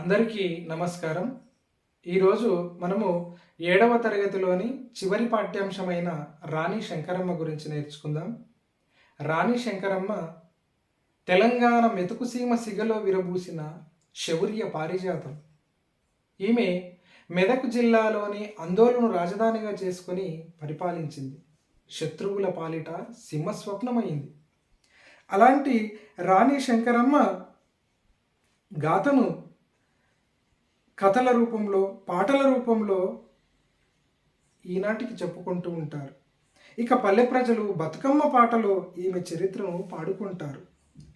అందరికీ నమస్కారం. ఈరోజు మనము ఏడవ తరగతిలోని చివరి పాఠ్యాంశమైన రాణి శంకరమ్మ గురించి నేర్చుకుందాం. రాణి శంకరమ్మ తెలంగాణ మెతుకుసీమ సిగలో విరబూసిన శౌర్య పారిజాతం. ఈమె మెదక్ జిల్లాలోని అందోళను రాజధానిగా చేసుకొని పరిపాలించింది. శత్రువుల పాలిట సింహస్వప్నమైంది అలాంటి రాణి శంకరమ్మ గాథను కథల రూపంలో పాటల రూపంలో ఈనాటికి చెప్పుకుంటూ ఉంటారు. ఇక పల్లె ప్రజలు బతుకమ్మ పాటలో ఈమె చరిత్రను పాడుకుంటారు.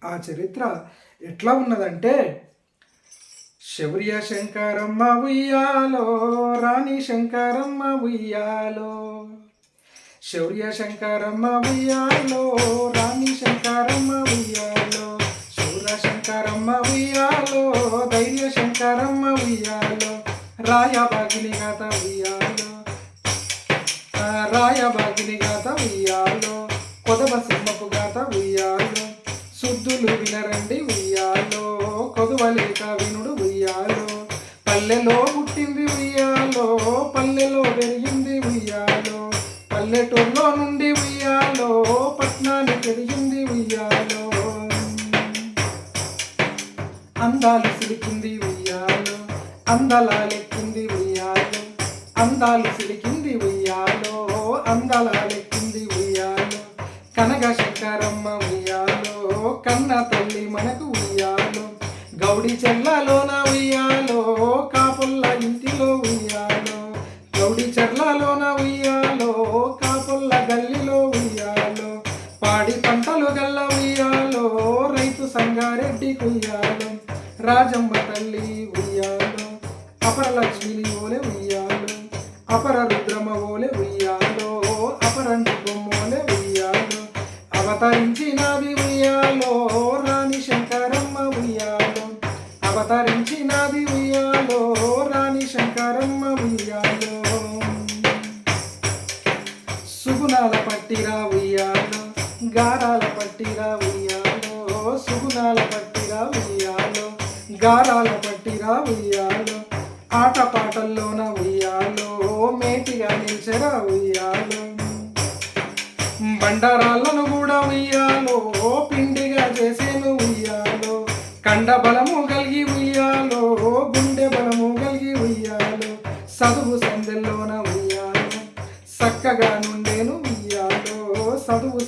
ఆ చరిత్ర ఎట్లా ఉన్నదంటే శౌర్య శంకరమ్మ ఉయ్యాలో రాణి శంకరమ్మ ఉయ్యాలో శౌర్య శంకరమ్మ ఉయ్యాలో రాణి కొదవలేక వినుడు ఉయ్యాలో. పల్లెలో పుట్టింది ఉయ్యాలో పల్లెలో పెరిగింది ఉయ్యాలో. పల్లెటూరులో నుండి ఉయ్యాలో పట్నానికి పెరిగింది ఉయ్యాలో. అందాలు సిలికింది ఉయ్యాలో అందలాలెక్కింది ఉయ్యాలో. అందాలు సిలికింది ఉయ్యాలో అందలాలెక్కింది ఉయ్యాలో. కనక శంకరమ్మ ఉయ్యాలో కన్న తల్లి మనకు గౌడి చెల్లాలోన ఉయ్యాలో కాపుల్ల ఇంటిలో ఉయ్యాలో. గౌడి చెర్లలోన ఉయ్యాలో కాపుల్ల గల్లిలో ఉయ్యాలో. పాడి పంటలు గల్ల ఉయ్యాలో రైతు సంగారెడ్డి ఉయ్యాలో. రాజమ్మ తల్లి ఉయ్యాలో అపర లక్ష్మిని ఓలే ఉయ్యాలో. అపర రుద్రమ ఓలే ఉయ్యాలో అపరంటి బొమ్మోలే ఉయ్యాలో. అవతరించినది ఉయ్యాలో రాణి శంకరమ్మ ఉయ్యాలో. అవతరించినది ఉయ్యాలో రాణి శంకరమ్మ ఉయ్యాలో. సుగుణాల పట్టిరా ఉయ్యాలో గారాల పట్టిరా ఉయ్యాలో. సుగుణాల పట్టిరా ఉయ్యాలో గారాల పట్టిరా ఉయ్యాలో. ఆట పాటల్లోన ఉయ్యాలో మేటిగా నిలిచరా ఉయ్యాలో. బండరాళ్ళను కూడా ఉయ్యాలో పిండిగా చేసేను ఉయ్యాలో. కండ బలము కలిగి ఉయ్యాలో గుండె బలము కలిగి ఉయ్యాలో చదువు సందెల్లోన ఉయ్యాలో చక్కగా నుండేను ఉయ్యాలో చదువు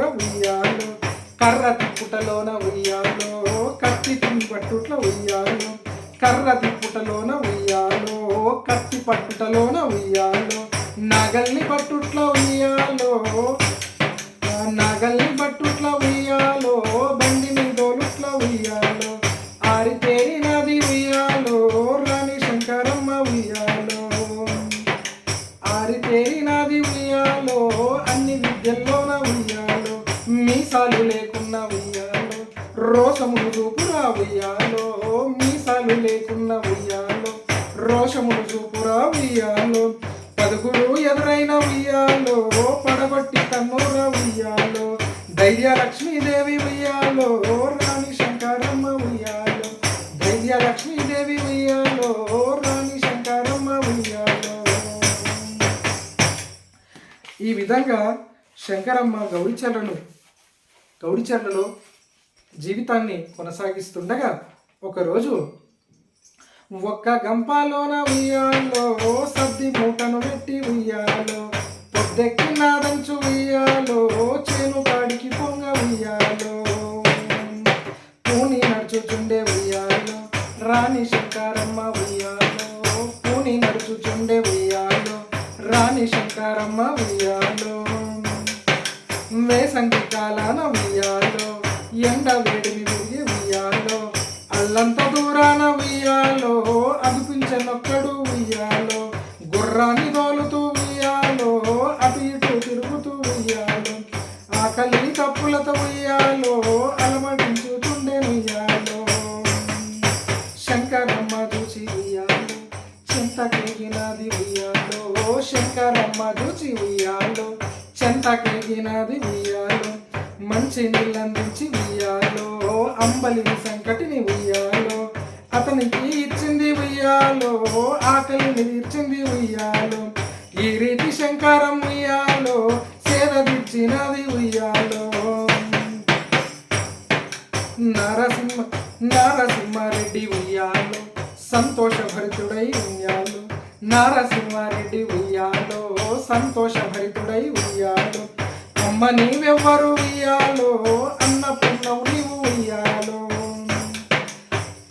కట్టురా ఉయ్యాలో కర్ర తిప్పుటలోన ఉయ్యాలో కత్తి తిని పట్టుట్ల ఉయ్యాలో కర్ర తిప్పుటలోన ఉయ్యాలో కత్తి పట్టుటలోన ఉయ్యాలో నగల్ని పట్టుట్ల ఉయ్యాలో నగల్ని పట్టుట్ల ఉయ్యాలో ఉయ్యాలో రోషమును చూపురా ఉయ్యాలో పదుగురు ఎదురైన ఉయ్యాలో పడగొట్టి కన్నురా ఉయ్యాలో ధైర్య లక్ష్మీదేవి ఉయ్యాలో రాణి శంకరమ్మ ఉయ్యాలో ధైర్య లక్ష్మీదేవి ఉయ్యాలో రాణి శంకరమ్మ ఉయ్యాలో ఈ విధంగా శంకరమ్మ గౌడిచర్లను గౌడిచర్లలో జీవితాన్ని కొనసాగిస్తుండగా ఒకరోజు ఒక్క గంపాలోన ఉయ్యాలో సద్ది మూటను పెట్టి ఉయ్యాలో పొద్దెక్కినాదంచు ఉయ్యాలో చేను కాడికి పొంగ ఉయ్యాలో. పూని నడుచుచుండే ఉయ్యాలో రాణి శంకరమ్మ ఉయ్యాలో. పూని నడుచుచుండే ఉయ్యాలో రాణి శంకరమ్మ ఉయ్యాలో. వేసంగి కాలాన ఉయ్యాలో ఎండ చింతకెగినది ఉయ్యాలో శంకరమ్మ రుచి ఉయ్యాలో చింతకెగినది ఉయ్యాలో మంచి నీళ్ళందించి ఉయ్యాలో అంబలి సంకటిని ఉయ్యాలో అతనికి ఇచ్చింది ఉయ్యాలో ఆకలిని తీర్చింది ఉయ్యాలో. నరసింహారెడ్డి ఉయ్యాలో సంతోషభరితుడై ఉయ్యాలో. అమ్మ నీవెవ్వరు ఉయ్యాలో? అన్నపూర్ణవు నీవు ఉయ్యాలో.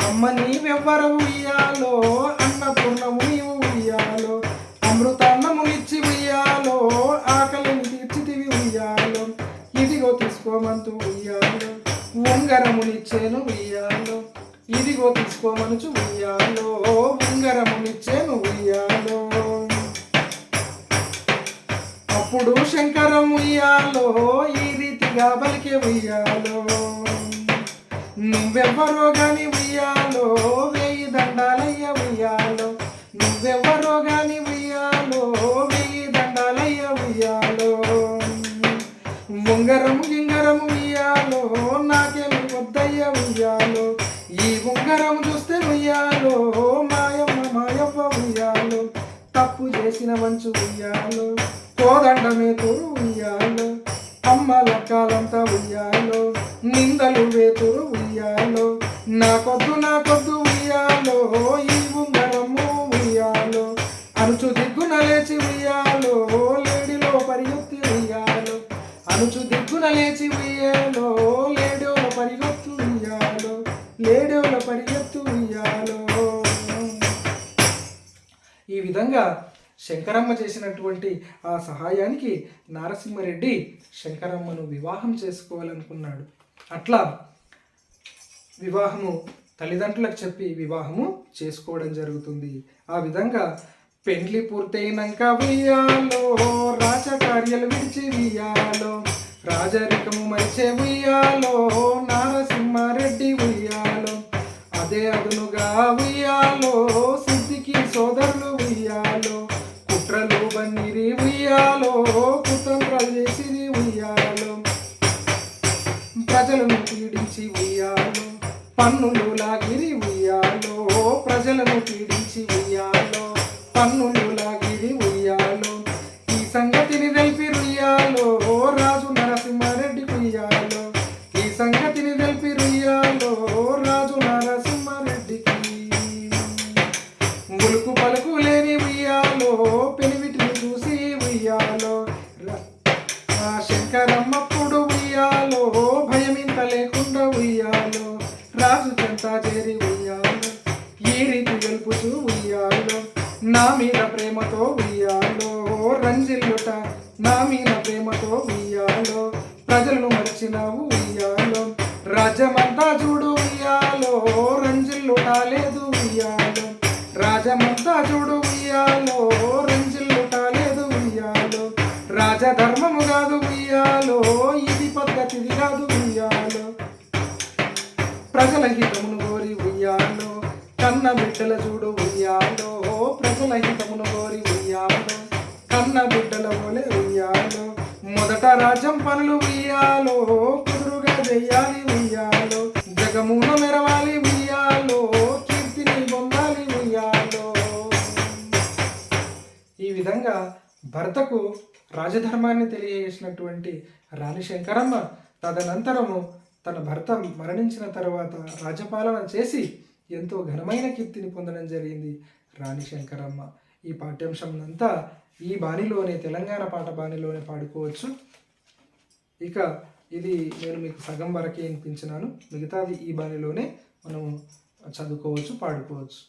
అమ్మ నీవెవ్వరు ఉయ్యాలో? అన్నపూర్ణము నీవు ఉయ్యాలో. అమృతాన్నమునిచ్చి ఉయ్యాలో. ఆకలిని తీర్చితివి ఉయ్యాలో. ఇదిగో తీసుకోమంతు ఉయ్యాలో. ఉంగరమునిచ్చేను ఉయ్యాలో. ఇదిగో తీసుకోమనుచు ఉయ్యాలో ఉంగరమునిచ్చేను ఉయ్యాలో. అప్పుడు శంకరం ఉయ్యాలో ఈ రీతిగా బలికే ఉయ్యాలో. నువ్వెవ్వరో గాని ఉయ్యాలో వెయ్యి దండాలయ్య ఉయ్యాలో. నువ్వెవ్వరో గాని ఉయ్యాలో మాయమ్మ మాయవ్వ ఉయ్యాలో తప్పు చేసిన మంచు ఉయ్యాలో కోదండమే తోడు ఉయ్యాలో అమ్మ లక్కాలంతా ఉయ్యాలో నిందలు వేతురు ఉయ్యాలో నాకొద్దు నాకొద్దు ఉయ్యాలో ఈ ఉంగరము ఉయ్యాలో అనుచు దిగ్గున లేచి ఉయ్యాలో లేడిలో పరిగెత్తి ఉయ్యాలో అనుచు దిగ్గున లేచి ఉయ్యాలో లేడోల పరిగెత్తు ఉయ్యాలో లేడోల పరిగెత్తు ఉయ్యాలో. ఈ విధంగా శంకరమ్మ చేసినటువంటి ఆ సహాయానికి నారసింహారెడ్డి శంకరమ్మను వివాహం చేసుకోవాలనుకున్నాడు. అట్లా వివాహము తల్లిదండ్రులకు చెప్పి వివాహము చేసుకోవడం జరుగుతుంది. ఆ విధంగా పెండ్లి పూర్తయినాక ఉయ్యాలో రాజకార్యాలు విడిచి ఉయ్యాలో రాజరికము మరిచే ఉయ్యాలో పన్నులు లాగిరి ఉయ్యాలో ప్రజలను పీడించి ఉయ్యాలో పన్నులు లాగిరి ఉయ్యాలో. ఈ సంగతిని తెలిపి రుయ్యాలో రాజు నరసింహారెడ్డి ఉయ్యాలో. ఈ సంగతిని తెలిపి రుయ్యాలో రాజు నరసింహారెడ్డికి. ములుకు పలుకు లేని ఉయ్యాలో పెనివిటిని చూసి ఉయ్యాలో. శంకరమ్మ మీద ప్రేమతో ఉయ్యాలో రంజిల్లుట నా మీద ప్రేమతో ఉయ్యాలో. ప్రజలను మరిచినావు ఉయ్యాలో. రాజ్యమంతా చూడు ఉయ్యాలో రంజిల్లుట లేదు ఉయ్యాలో. రాజమంతా చూడు ఉయ్యాలో రంజిల్లుట లేదు ఉయ్యాలో. రాజధర్మము కాదు ఉయ్యాలో ఇది పద్ధతిది కాదు ఉయ్యాలో. ప్రజల హితము కన్న బిడ్డల చూడు ఉయ్యాలో ప్రజల హితమును కోరి ఉయ్యాలో కన్న బిడ్డల పోలే ఉయ్యాలో మొదట రాజ్యం పనులు ఉయ్యాలో కుదురుగా చెయ్యాలి ఉయ్యాలో జగమున మెరవాలి ఉయ్యాలో కీర్తిని పొందాలి ఉయ్యాలో. ఈ విధంగా భర్తకు రాజధర్మాన్ని తెలియజేసినటువంటి రాణి శంకరమ్మ తదనంతరము తన భర్త మరణించిన తర్వాత రాజ్యపాలన చేసి ఎంతో ఘనమైన కీర్తిని పొందడం జరిగింది. రాణి శంకరమ్మ. ఈ పాఠ్యాంశం అంతా ఈ బాణిలోనే తెలంగాణ పాట బాణిలోనే పాడుకోవచ్చు. ఇక ఇది నేను మీకు సగం వరకే వినిపించినాను. మిగతాది ఈ బాణిలోనే మనము చదువుకోవచ్చు పాడుకోవచ్చు.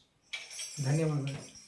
ధన్యవాదాలు.